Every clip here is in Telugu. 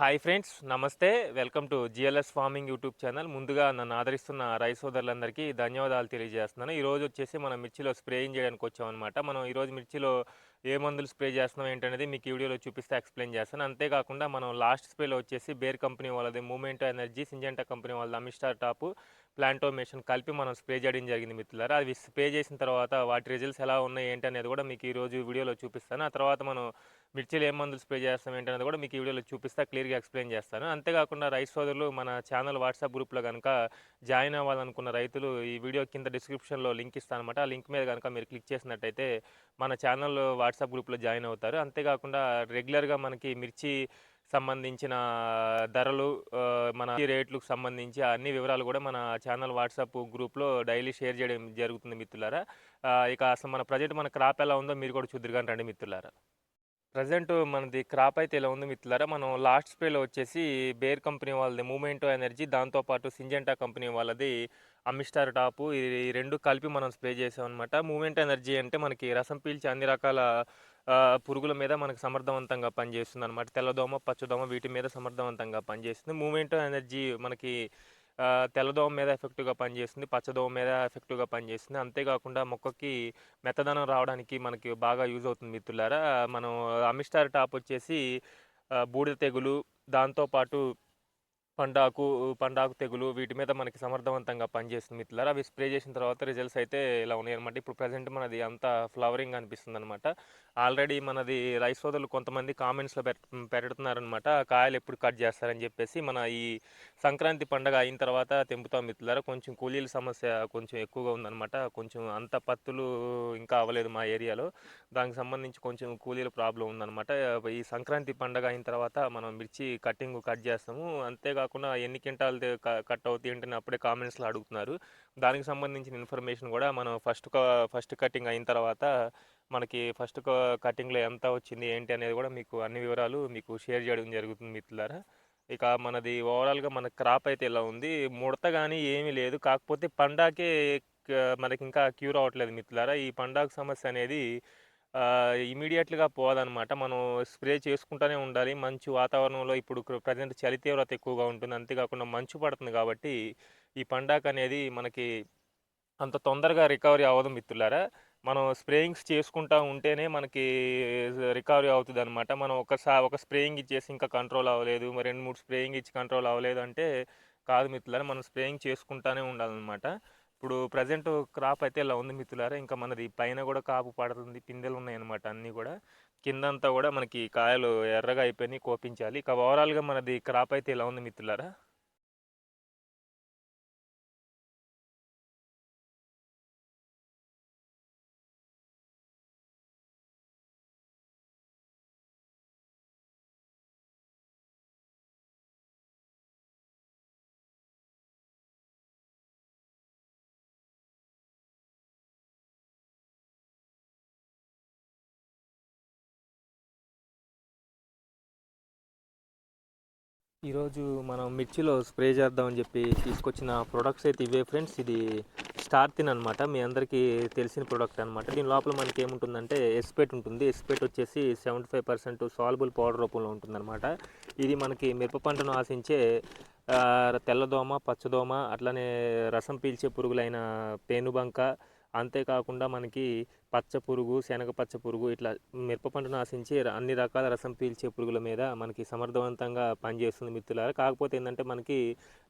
హాయ్ ఫ్రెండ్స్ నమస్తే. Welcome to GLS farming YouTube channel ముందుగా నన్ను ఆదరిస్తున్న రై సోదరులందరికీ ధన్యవాదాలు తెలియజేస్తున్నాను. ఈరోజు వచ్చేసి మనం మిర్చిలో స్ప్రేయింగ్ చేయడానికి వచ్చామన్నమాట. మనం ఈరోజు మిర్చిలో ఏ మందులు స్ప్రే చేస్తున్నాం ఏంటనేది మీకు ఈ వీడియోలో చూపిస్తే ఎక్స్ప్లెయిన్ చేస్తాను. అంతేకాకుండా మనం లాస్ట్ స్ప్రేలో వచ్చేసి బేర్ కంపెనీ వాళ్ళది మూమెంట్ ఎనర్జీ సింజెంటా కంపెనీ వాళ్ళది అమిస్టార్ టాపు ప్లాంటోమేషన్ కలిపి మనం స్ప్రే చేయడం జరిగింది మిత్రులారా. అవి స్ప్రే చేసిన తర్వాత వాటి రిజల్ట్స్ ఎలా ఉన్నాయి ఏంటి అనేది కూడా మీకు ఈరోజు వీడియోలో చూపిస్తాను. ఆ తర్వాత మనం మిర్చిలో ఏం మందులు స్ప్రే చేస్తాం ఏంటనేది కూడా మీకు ఈ వీడియోలో చూపిస్తా క్లియర్గా ఎక్స్ప్లెయిన్ చేస్తాను. అంతేకాకుండా రైస్ సోదరులు మన ఛానల్ వాట్సాప్ గ్రూప్లో కనుక జాయిన్ అవ్వాలనుకున్న రైతులు ఈ వీడియో కింద డిస్క్రిప్షన్లో లింక్ ఇస్తాను అనమాట ఆ లింక్ మీద కనుక మీరు క్లిక్ చేసినట్టయితే మన ఛానల్ వాట్సాప్ గ్రూప్లో జాయిన్ అవుతారు. అంతేకాకుండా రెగ్యులర్గా మనకి మిర్చి సంబంధించిన ధరలు మన రేట్లకు సంబంధించి అన్ని వివరాలు కూడా మన ఛానల్ వాట్సాప్ గ్రూప్లో డైలీ షేర్ చేయడం జరుగుతుంది మిత్రులారా. ఇక అసలు మన ప్రజెంట్ మన క్రాప్ ఎలా ఉందో మీరు కూడా చూద్దరు కానీ రండి మిత్రులారా. ప్రజెంట్ మనది క్రాప్ అయితే ఇలా ఉంది మిత్రులారా. మనం లాస్ట్ స్ప్రేలో వచ్చేసి బేర్ కంపెనీ వాళ్ళది మూమెంటో ఎనర్జీ దాంతోపాటు సింజెంటా కంపెనీ వాళ్ళది అమిస్టార్ టాపు ఈ రెండు కలిపి మనం స్ప్రే చేసాం అనమాట మూమెంట్ ఎనర్జీ అంటే మనకి రసం పీల్చి అన్ని రకాల పురుగుల మీద మనకి సమర్థవంతంగా పనిచేస్తుంది అనమాట తెల్లదోమ పచ్చదోమ వీటి మీద సమర్థవంతంగా పనిచేస్తుంది. మూమెంటో ఎనర్జీ మనకి తెల్లదోమ మీద ఎఫెక్టివ్గా పనిచేస్తుంది పచ్చదోమ మీద ఎఫెక్టివ్గా పనిచేస్తుంది. అంతేకాకుండా మొక్కకి మెత్తదనం రావడానికి మనకి బాగా యూజ్ అవుతుంది మిత్రులారా. మనం అమిస్టార్ టాప్ వచ్చేసి బూడిద తెగులు దాంతోపాటు పండాకు పండాకు తెగులు వీటి మీద మనకి సమర్థవంతంగా పనిచేస్తుంది మిత్రులారా. అవి స్ప్రే చేసిన తర్వాత రిజల్ట్స్ అయితే ఇలా ఉన్నాయి అనమాట ఇప్పుడు ప్రజెంట్ మనది అంతా ఫ్లవరింగ్ అనిపిస్తుంది అనమాట ఆల్రెడీ మనది రైస్ సోదరులు కొంతమంది కామెంట్స్లో పెట్ పెడుతున్నారనమాట కాయలు ఎప్పుడు కట్ చేస్తారని చెప్పేసి మన ఈ సంక్రాంతి పండగ అయిన తర్వాత తెంపుతాం మిత్రులారా. కొంచెం కూలీల సమస్య కొంచెం ఎక్కువగా ఉందన్నమాట. కొంచెం అంత పత్తులు ఇంకా అవ్వలేదు మా ఏరియాలో. దానికి సంబంధించి కొంచెం కూలీల ప్రాబ్లం ఉందన్నమాట. ఈ సంక్రాంతి పండగ అయిన తర్వాత మనం మిర్చి కట్టింగ్ కట్ చేస్తాము. అంతేకాకుండా ఎన్ని క్వింటాలు క- కట్ అవుతాయి ఏంటని అప్పుడే కామెంట్స్లో అడుగుతున్నారు. దానికి సంబంధించిన ఇన్ఫర్మేషన్ కూడా మనం ఫస్ట్ క- ఫస్ట్ కటింగ్ అయిన తర్వాత మనకి ఫస్ట్ కటింగ్లో ఎంత వచ్చింది ఏంటి అనేది కూడా మీకు అన్ని వివరాలు మీకు షేర్ చేయడం జరుగుతుంది మిత్రులారా. ఇక మనది ఓవరాల్గా మన క్రాప్ అయితే ఇలా ఉంది. ముడత కానీ ఏమీ లేదు. కాకపోతే పండాకే మనకి ఇంకా క్యూర్ అవ్వట్లేదు మిత్రులారా. ఈ పండాకు సమస్య అనేది ఇమీడియట్గా పోదనమాట మనం స్ప్రే చేసుకుంటూనే ఉండాలి. మంచు వాతావరణంలో ఇప్పుడు ప్రజెంట్ చలి తీవ్రత ఎక్కువగా ఉంటుంది. అంతేకాకుండా మంచు పడుతుంది కాబట్టి ఈ పండాక్ అనేది మనకి అంత తొందరగా రికవరీ అవ్వదు మిత్రులారా. మనం స్ప్రేయింగ్స్ చేసుకుంటా ఉంటేనే మనకి రికవరీ అవుతుంది అనమాట మనం ఒకసారి ఒక స్ప్రేయింగ్ ఇచ్చేసి ఇంకా కంట్రోల్ అవ్వలేదు మరి రెండు మూడు స్ప్రేయింగ్ ఇచ్చి కంట్రోల్ అవ్వలేదు అంటే కాదు మిత్రులారా మనం స్ప్రేయింగ్ చేసుకుంటానే ఉండాలన్నమాట. ఇప్పుడు ప్రజెంట్ క్రాప్ అయితే ఇలా ఉంది మిత్రులారా. ఇంకా మనది పైన కూడా కాపు పడుతుంది పిందెలు ఉన్నాయన్నమాట అన్నీ కూడా. కిందంతా కూడా మనకి కాయలు ఎర్రగా అయిపోయినాయి కోపించాలి. ఇక ఓవరాల్గా మనది క్రాప్ అయితే ఇలా ఉంది మిత్రులారా. ఈరోజు మనం మిర్చిలో స్ప్రే చేద్దామని చెప్పి తీసుకొచ్చిన ప్రొడక్ట్స్ అయితే ఇవే ఫ్రెండ్స్ ఇది స్టార్తిన్ అనమాట మీ అందరికీ తెలిసిన ప్రొడక్ట్ అనమాట దీని లోపల మనకి ఏముంటుందంటే ఎస్పేట్ ఉంటుంది. ఎస్పేట్ వచ్చేసి seventy five percent soluble powder రూపంలో ఉంటుందన్నమాట. ఇది మనకి మిరప పంటను ఆశించే తెల్లదోమ పచ్చదోమ అట్లనే రసం పీల్చే పురుగులైన పేనుబంక అంతేకాకుండా మనకి పచ్చ పురుగు శనగ పచ్చ పురుగు ఇట్లా మిరప పంటను ఆశించి అన్ని రకాల రసం పీల్చే పురుగుల మీద మనకి సమర్థవంతంగా పనిచేస్తుంది మిత్రులారా. కాకపోతే ఏంటంటే మనకి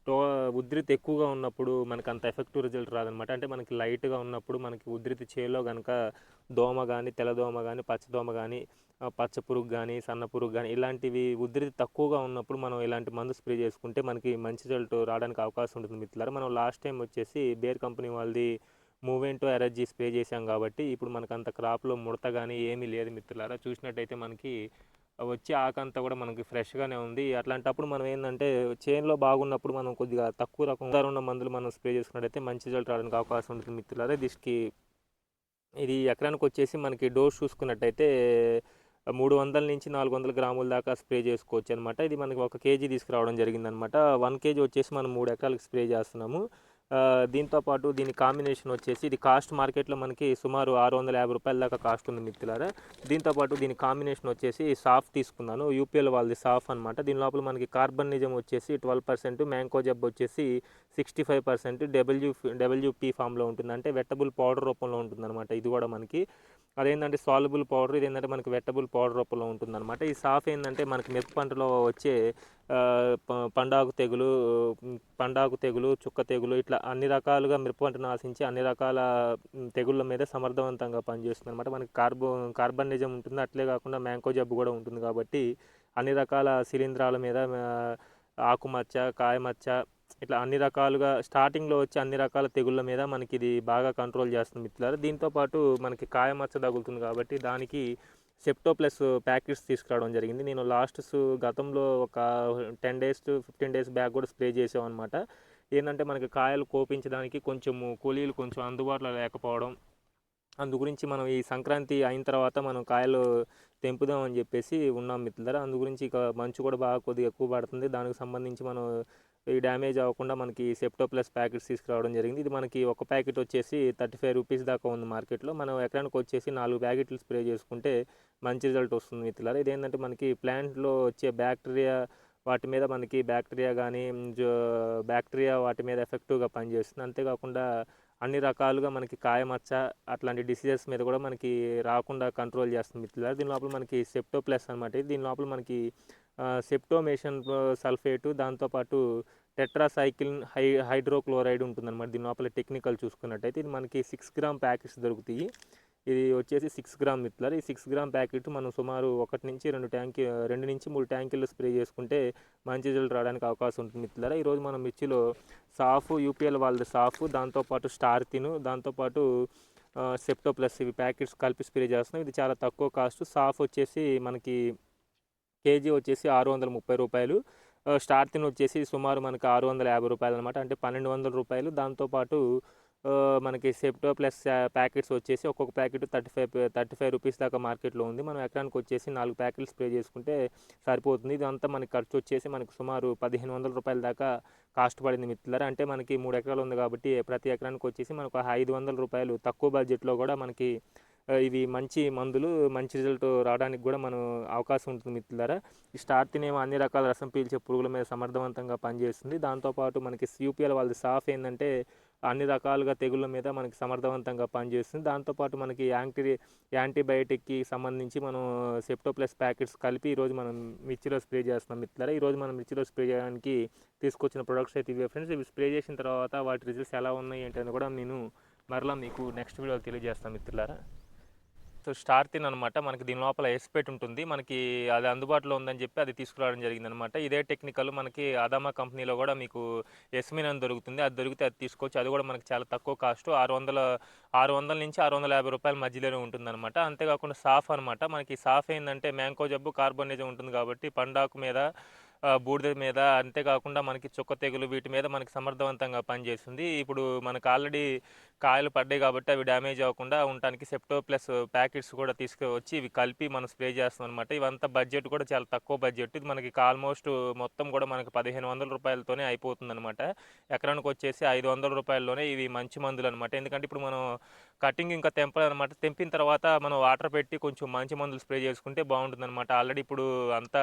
టో ఉధృతి ఎక్కువగా ఉన్నప్పుడు మనకి అంత ఎఫెక్టివ్ రిజల్ట్ రాదనమాట. అంటే మనకి లైట్గా ఉన్నప్పుడు మనకి ఉధృతి చేలో కనుక దోమ కానీ తెల్లదోమ కానీ పచ్చదోమ కానీ పచ్చ పురుగు కానీ సన్న పురుగు కానీ ఇలాంటివి ఉధృతి తక్కువగా ఉన్నప్పుడు మనం ఇలాంటి మందు స్ప్రే చేసుకుంటే మనకి మంచి రిజల్ట్ రావడానికి అవకాశం ఉంటుంది మిత్రులారా. మనం లాస్ట్ టైం వచ్చేసి బేర్ కంపెనీ వాళ్ళది మూవెంటో ఎనర్జీ స్ప్రే చేసాం కాబట్టి ఇప్పుడు మనకు అంత క్రాప్లో ముడత కానీ ఏమీ లేదు మిత్రులారా. చూసినట్టయితే మనకి వచ్చే ఆకంతా కూడా మనకి ఫ్రెష్గానే ఉంది. అట్లాంటప్పుడు మనం ఏంటంటే చేన్లో బాగున్నప్పుడు మనం కొద్దిగా తక్కువ రకం ఉన్న మందులు మనం స్ప్రే చేసుకున్నట్టయితే మంచి రిజల్ట్ రావడానికి అవకాశం ఉంటుంది మిత్రులారా. దీనికి ఇది ఎకరానికి వచ్చేసి మనకి డోస్ చూసుకున్నట్టయితే మూడు వందల నుంచి నాలుగు వందల గ్రాముల దాకా స్ప్రే చేసుకోవచ్చు అనమాట ఇది మనకి ఒక కేజీ తీసుకురావడం జరిగిందనమాట వన్ కేజీ వచ్చేసి మనం మూడు ఎకరాలకు స్ప్రే చేస్తున్నాము. దీంతోపాటు దీంతో పాటు దీని కాంబినేషన్ వచ్చేసి ఇది కాస్ట్ మార్కెట్లో మనకి సుమారు ఆరు వందల యాభై రూపాయల దాకా కాస్ట్ ఉంది మిత్రులారా. దీంతో పాటు దీని కాంబినేషన్ వచ్చేసి సాఫ్ తీసుకున్నాను. యూపీఎల్ వాళ్ళది సాఫ్ అనమాట దీని లోపల మనకి కార్బన్ నిజం వచ్చేసి ట్వెల్వ్ పర్సెంట్ మ్యాంకో జబ్ వచ్చేసి sixty five percent W WP ఫామ్లో ఉంటుంది అంటే వెట్టబుల్ పౌడర్ రూపంలో ఉంటుందన్నమాట. ఇది కూడా మనకి అదేంటంటే సాల్యుబుల్ పౌడర్ ఇది ఏంటంటే మనకి వెట్టబుల్ పౌడర్ రూపంలో ఉంటుందన్నమాట. ఈ సాఫ్ ఏంటంటే మనకి మిరప పంటలో వచ్చే ప- పండాకు తెగులు పండాకు తెగులు చుక్క తెగులు ఇట్లా అన్ని రకాలుగా మిరప పంటను ఆశించి అన్ని రకాల తెగుళ్ళ మీద సమర్థవంతంగా పనిచేస్తుంది అనమాట మనకి కార్బో కార్బనిజం ఉంటుంది. అట్లే కాకుండా మ్యాంకో జబ్బు కూడా ఉంటుంది కాబట్టి అన్ని రకాల శిలీంధ్రాల మీద ఆకుమచ్చ కాయమచ్చ ఇట్లా అన్ని రకాలుగా స్టార్టింగ్లో వచ్చే అన్ని రకాల తెగుళ్ళ మీద మనకి ఇది బాగా కంట్రోల్ చేస్తుంది మిత్రులారా. దీంతో పాటు మనకి కాయమచ్చ తగులుతుంది కాబట్టి దానికి సెప్టో ప్లస్ ప్యాకెట్స్ తీసుకురావడం జరిగింది. నేను లాస్ట్ గతంలో ఒక ten days to fifteen days back కూడా స్ప్రే చేసాం అనమాట ఏంటంటే మనకి కాయలు కోపించడానికి కొంచెము కూలీలు కొంచెం అందుబాటులో లేకపోవడం అందు గురించి మనం ఈ సంక్రాంతి అయిన తర్వాత మనం కాయలు తెంపుదాం అని చెప్పేసి ఉన్నాం మిత్రులారా. అందు గురించి ఇక మంచు కూడా బాగా కొద్దిగా ఎక్కువ పడుతుంది. దానికి సంబంధించి మనం ఈ డ్యామేజ్ అవ్వకుండా మనకి సెప్టో ప్లస్ ప్యాకెట్స్ తీసుకురావడం జరిగింది. ఇది మనకి ఒక ప్యాకెట్ వచ్చేసి థర్టీ ఫైవ్ రూపీస్ దాకా ఉంది మార్కెట్లో. మనం ఎకరానికి వచ్చేసి నాలుగు ప్యాకెట్లు స్ప్రే చేసుకుంటే మంచి రిజల్ట్ వస్తుంది మిత్రులారా. ఇదేంటంటే మనకి ప్లాంట్లో వచ్చే బ్యాక్టీరియా వాటి మీద మనకి బ్యాక్టీరియా కానీ బ్యాక్టీరియా వాటి మీద ఎఫెక్టివ్గా పనిచేస్తుంది. అంతేకాకుండా అన్ని రకాలుగా మనకి కాయమచ్చ అట్లాంటి డిసీజెస్ మీద కూడా మనకి రాకుండా కంట్రోల్ చేస్తుంది మిత్రులారా. దీని లోపల మనకి సెప్టో ప్లస్ అనమాట దీని లోపల మనకి సెప్టోమేషన్ సల్ఫేటు దాంతోపాటు టెట్రాసైకిల్ హై హైడ్రోక్లోరైడ్ ఉంటుందన్నమాట. దీని లోపల టెక్నికల్ చూసుకున్నట్టయితే ఇది మనకి సిక్స్ గ్రామ్ ప్యాకెట్స్ దొరుకుతాయి. ఇది వచ్చేసి సిక్స్ గ్రామ్ మిత్లర్ ఈ సిక్స్ గ్రామ్ ప్యాకెట్ మనం సుమారు ఒకటి నుంచి రెండు ట్యాంక్ రెండు నుంచి మూడు ట్యాంకులు స్ప్రే చేసుకుంటే మంచి రిజల్ట్ రావడానికి అవకాశం ఉంటుంది మిత్రులారా ఈరోజు మనం మిర్చిలో సాఫ్ యూపీఎల్ వాళ్ళది సాఫ్ దాంతోపాటు స్టార్ తిను దాంతోపాటు సెప్టో ప్లస్ ఇవి ప్యాకెట్స్ కలిపి స్ప్రే చేస్తున్నాం. ఇది చాలా తక్కువ కాస్ట్. సాఫ్ వచ్చేసి మనకి కేజీ వచ్చేసి ఆరు వందల ముప్పై రూపాయలు. స్టార్ తిన్ వచ్చేసి సుమారు మనకి ఆరు వందల యాభై రూపాయలు అనమాట అంటే పన్నెండు వందల రూపాయలు. దాంతోపాటు మనకి సెప్టో ప్లస్ ప్యాకెట్స్ వచ్చేసి ఒక్కొక్క packet thirty five thirty five rupees దాకా మార్కెట్లో ఉంది. మనం ఎకరానికి వచ్చేసి నాలుగు ప్యాకెట్స్ స్ప్రే చేసుకుంటే సరిపోతుంది. ఇదంతా మనకి ఖర్చు వచ్చేసి మనకు సుమారు పదిహేను వందల రూపాయల దాకా కాస్ట్ పడింది మిత్రులారా. అంటే మనకి మూడు ఎకరాలు ఉంది కాబట్టి ప్రతి ఎకరానికి వచ్చేసి మనకు ఒక ఐదు వందల రూపాయలు తక్కువ బడ్జెట్లో కూడా మనకి ఇవి మంచి మందులు మంచి రిజల్ట్ రావడానికి కూడా మనం అవకాశం ఉంటుంది మిత్రులారా. ఈ స్టార్ తినేమో అన్ని రకాల రసం పీల్చే పురుగుల మీద సమర్థవంతంగా పనిచేస్తుంది. దాంతోపాటు మనకి యూపీఎల్ వాళ్ళది సాఫ్ ఏంటంటే అన్ని రకాలుగా తెగుళ్ళ మీద మనకి సమర్థవంతంగా పనిచేస్తుంది. దాంతోపాటు మనకి యాంటీ యాంటీబయాటిక్కి సంబంధించి మనం సెప్టో ప్లస్ ప్యాకెట్స్ కలిపి ఈరోజు మనం మిర్చిలో స్ప్రే చేస్తున్నాం మిత్రులారా. ఈరోజు మనం మిర్చిలో స్ప్రే చేయడానికి తీసుకొచ్చిన ప్రొడక్ట్స్ అయితే ఇవే ఫ్రెండ్స్. ఇవి స్ప్రే చేసిన తర్వాత వాటి రిజల్ట్స్ ఎలా ఉన్నాయి ఏంటి అని కూడా నేను మరలా మీకు నెక్స్ట్ వీడియోలో తెలియజేస్తాను మిత్రులారా. సో స్టార్ తిన్ అనమాట మనకి దీని లోపల ఎస్పెట్ ఉంటుంది. మనకి అది అందుబాటులో ఉందని చెప్పి అది తీసుకురావడం జరిగింది అనమాట ఇదే టెక్నికల్ మనకి అదామా కంపెనీలో కూడా మీకు ఎస్మిన్ అని దొరుకుతుంది. అది దొరికితే అది తీసుకోవచ్చు. అది కూడా మనకి చాలా తక్కువ కాస్ట్. ఆరు వందల ఆరు వందల నుంచి ఆరు వందల యాభై రూపాయల మధ్యలోనే ఉంటుంది అనమాట అంతేకాకుండా సాఫ్ అనమాట మనకి సాఫ్ ఏంటంటే మ్యాంకో జబ్బు కార్బోనేజం ఉంటుంది కాబట్టి పండాకు మీద బూడిద మీద అంతేకాకుండా మనకి చుక్క తెగులు వీటి మీద మనకి సమర్థవంతంగా పనిచేస్తుంది. ఇప్పుడు మనకు ఆల్రెడీ కాయలు పడ్డాయి కాబట్టి అవి డ్యామేజ్ అవ్వకుండా ఉండటానికి సెప్టో ప్లస్ ప్యాకెట్స్ కూడా తీసుకువచ్చి ఇవి కలిపి మనం స్ప్రే చేస్తాం అనమాట ఇవంతా బడ్జెట్ కూడా చాలా తక్కువ బడ్జెట్. ఇది మనకి ఆల్మోస్ట్ మొత్తం కూడా మనకి పదిహేను వందల రూపాయలతోనే అయిపోతుంది అనమాట ఎకరానికి వచ్చేసి ఐదు వందల రూపాయల్లోనే ఇవి మంచి మందులు అనమాట ఎందుకంటే ఇప్పుడు మనం కటింగ్ ఇంకా తెంపాలన్నమాట. తెంపిన తర్వాత మనం వాటర్ పెట్టి కొంచెం మంచి మందులు స్ప్రే చేసుకుంటే బాగుంటుంది అనమాట ఆల్రెడీ ఇప్పుడు అంతా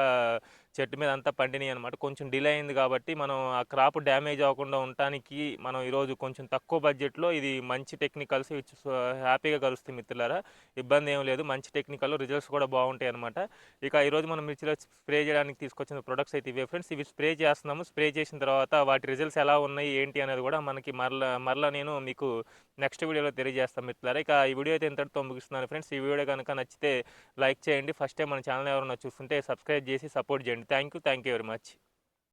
చెట్టు మీద అంతా పండినాయి అనమాట కొంచెం డిలే అయింది కాబట్టి మనం ఆ క్రాప్ డ్యామేజ్ అవ్వకుండా ఉండటానికి మనం ఈరోజు కొంచెం తక్కువ బడ్జెట్లో ఇది మంచి టెక్నికల్స్ హ్యాపీగా కలుస్తాయి మిత్రులారా. ఇబ్బంది ఏం లేదు. మంచి టెక్నికల్ రిజల్ట్స్ కూడా బాగుంటాయి అనమాట ఇక ఈరోజు మనం మిర్చిలో స్ప్రే చేయడానికి తీసుకొచ్చిన ప్రొడక్ట్స్ అయితే ఇవే ఫ్రెండ్స్. ఇవి స్ప్రే చేస్తున్నాము. స్ప్రే చేసిన తర్వాత వాటి రిజల్ట్స్ ఎలా ఉన్నాయి ఏంటి అనేది కూడా మనకి మరలా మరలా నేను మీకు నెక్స్ట్ వీడియోలో తెలియజేస్తాను మిత్రులారా. ఇక ఈ వీడియో అయితే ఇంతటితో ముగిస్తున్నాను ఫ్రెండ్స్. ఈ వీడియో కనుక నచ్చితే లైక్ చేయండి. ఫస్ట్ టైం మన ఛానల్ ఎవరైనా చూస్తుంటే సబ్స్క్రైబ్ చేసి సపోర్ట్ చేయండి. Thank you thank you very much.